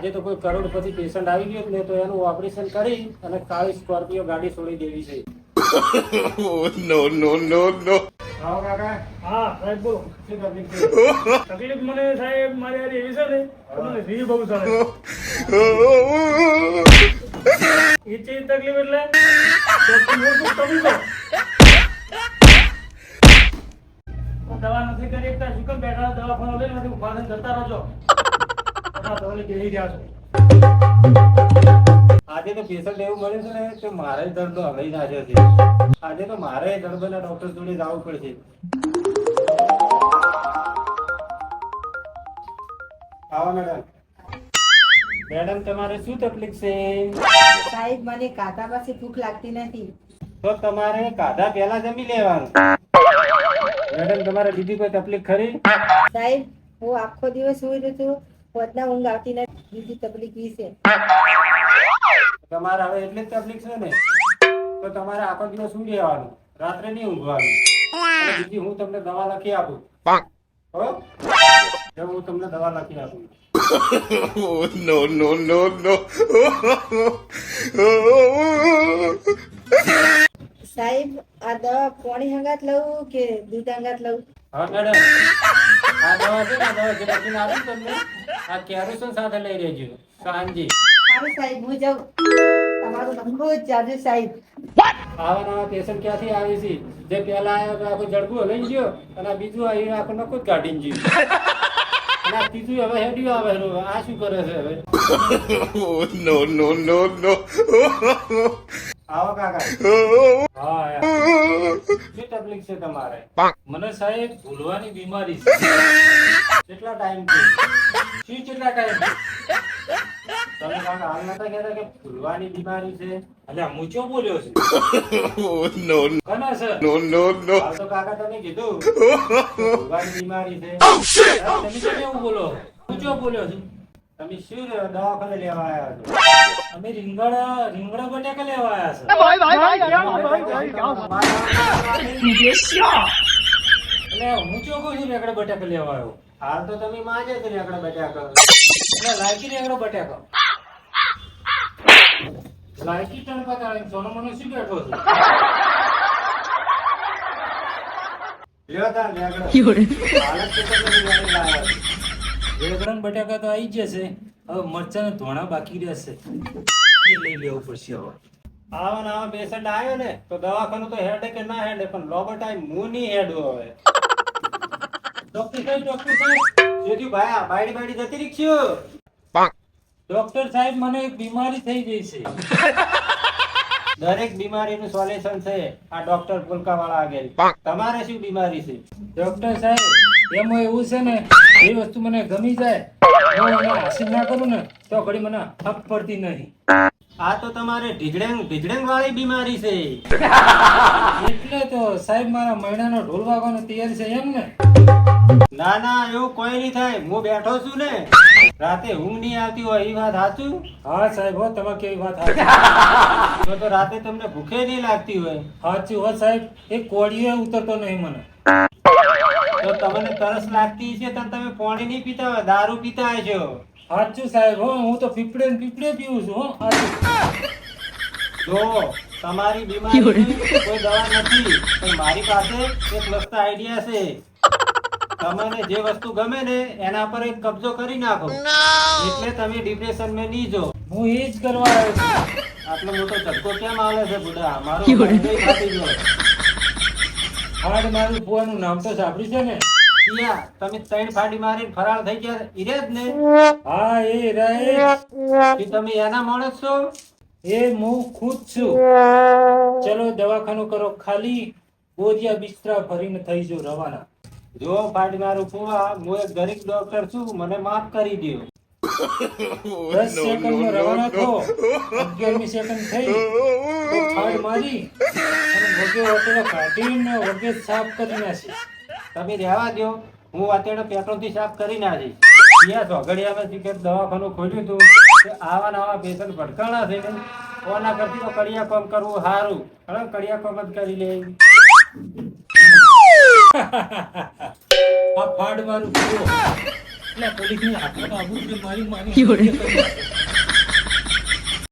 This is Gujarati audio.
કોઈ કરોડપતિ પેશન્ટ આવી ગયો ને તો એનું ઓપરેશન કરી અને કાળી સ્કોર્પિયો ગાડી છોડી દેવી છે. નો નો નો નો આવો કાકા. હા સાહેબ બોલો. તકલીફ મને સાહેબ મારી હારે એવી છે ને મને રીહ બહુ ચડે એ ચીજ તકલીફ એટલે તો દવા નથી કરી બેઠા દવાખાનો લઈને ઉપાદન કરતા થઈને આજે તો પેશન્ટ એવું મળ્યું છે ને કે મારે જ દર્દ હલાઈ નાખ્યો છે. આજે તો મારે દર્દના ડોક્ટર જોડે જવું પડશે. આવો મેડમ મેડમ તમારે શું તકલીફ છે? સાહેબ મને કાકા પાસે ભૂખ લાગતી નથી. તો તમારે કાધા પહેલા જમી લેવાનું. મેડમ તમારે બીજી કોઈ તકલીફ ખરી? સાહેબ હું આખો દિવસ સુઈ રહ્યો છું પોતના ઊંઘ આવતી નથી. બીજી તકલીફ ઈ છે. તમારે હવે એટલે જ તકલીફ છે ને તો તમારે આખો દિવસ સુઈ રહેવાનું? રાત્રે નહીં ઊંઘવાનું. બીજી હું તમને દવા લખી આપું. હો? હું તમને દવા લખી આપું. નો નો નો. સાહેબ આ દવા પોણી હંગાત લઉં કે દૂધ હંગાત લઉં? હા મેડમ. આ દવા છે ને દવા જે લખીને આપું તમને. આ કેરોસીન સાથે લઈ લેજો. સાંજી. સારું સાહેબ હું જાઉં. તમારો લખો જ સાહેબ. આવા નવા પેશન્ટ ક્યાંથી આવે છે? જે પહેલા આવ્યો તો આખું જડબું લઈ ગયો અને બીજું આવી આખું નખું જ કાઢીને ગયું. અને ત્રીજું હવે હેડ્યું આવે છે. આ શું કરે છે હવે? નો નો નો નો આવો કાકા. હા શું તકલીફ છે તમારે? મને સાહેબ ભૂલવાની બીમારી છે. કેટલા ટાઈમથી? શું બીમારી કીધું બીમારી છે તમે કેમ એવું બોલો હું ચો બોલ્યો તમે શું દવાખાને લેવા આવ્યા છો અમે રીંગણ રીંગણા બટાકા લેવા આવ્યા છે એટલે હું ચો કહું છું રેકડા બટાકા લેવા આવ્યો. હાલ તો તમે માજે છે રેકડા બટાકા. એટલે લાયકી રેકડો બટાકા. લાયકી ટન પતાળી સોનો મને શું બેઠો છું લ્યો તાર રેકડા. હાલત તો તમે લઈને લાવ્યા છો. રેગડા ને બટાકા તો આવી જશે હવે મરચા ને ધોણા બાકી રહેશે એ લઈ લેવું પડશે હવે. આવા ને આવા પેશન્ટ આવ્યો ને તો દવાખાનું તો હેડે કે ના હેડે પણ લોબો ટાઈમ હું નહીં હેડું હવે. ડોક્ટર સાહેબ ડોક્ટર સાહેબ. જેથી ભાઈ આ બાયડી બાયડી જતી રીક્ષું ડોક્ટર સાહેબ મને એક બીમારી થઈ ગઈ છે. દરેક બીમારીનું સોલ્યુશન છે આ ડોક્ટર પુલકા વાળા આગળ તમારે શું બીમારી છે? ડોક્ટર સાહેબ એમાં એવું છે ને એ વસ્તુ મને ગમી જાય. હું એને હાસિલ ના કરું ને તો ઘડી મને હક પડતી નહીં. આ તો તમારે ઢીજડેંગ ઢીજડેંગ વાળી બીમારી છે. એટલે તો સાહેબ મારા મહિનાનો ઢોલ વાગવાનો તૈયાર છે એમ ને? ના ના એવું કોઈ નહીં થાય. હું બેઠો છું ને. રાતે ઊંઘ નહીં આવતી હોય એ વાત સાચું? હા સાહેબ હો તમે કેવી વાત સાચી. તો તો રાતે તમને ભૂખે નહીં લાગતી હોય. સાચું હો સાહેબ. એ કોળીએ ઉતરતો નહીં મને. તો તમને તરસ લાગતી છે તમે પાણી નહીં પીતા હોય દારૂ પીતા હશો. સાચું સાહેબ હો હું તો પીપળે ને પીપળે પીવું છું હો જો તમારી બીમારી કોઈ દવા નથી પણ મારી પાસે એક મસ્ત આઈડિયા છે. તમને જે વસ્તુ ગમે ને એના પર એક કબજો કરી નાખો. એટલે તમે ડિપ્રેશનમાં નહીં જો હું એ જ કરવા આવ્યો છું. આટલો મોટો ઝટકો કેમ આવે છે બુડા? મારો હાડ મારું ફુવાનું નામ તો સાંભળ્યું છે ને? તમે ત્રણ ફાડી મારીને ફરાળ થઈ ગયા ઈરે જ ને? હા એ રહે તમે એના માણસ છો? એ હું ખુદ છું. ચલો દવાખાનું કરો. ખાલી બોરિયા બિસ્તરા ભરીને થઈ જો રવાના. જો ફાડી મારું ફુવા હું એક ગરીબ ડોક્ટર છું મને માફ કરી દો દસ સેકન્ડમાં રવાના થો. અગિયારમી સેકન્ડ થઈ. ફાડ મારી અને વગે હોટેલો કાઢીને વગે સાફ કરી નાખી. તમે રહેવા દો હું અત્યારે પેટ્રોલથી સાફ કરી નાખીશ ત્યાં ઝઘડિયામાં જે કે દવાખાનું ખોલ્યું હતું. કે આવા નવા પેશન્ટ ભટકાણા છે ને. કોના કરતી તો કડિયા કામ કરવું સારું હવે કડિયા કામ જ કરી લે. આ ફાડ મારું પૂરો એટલે પોલીસની હાથમાં આવું મારી માની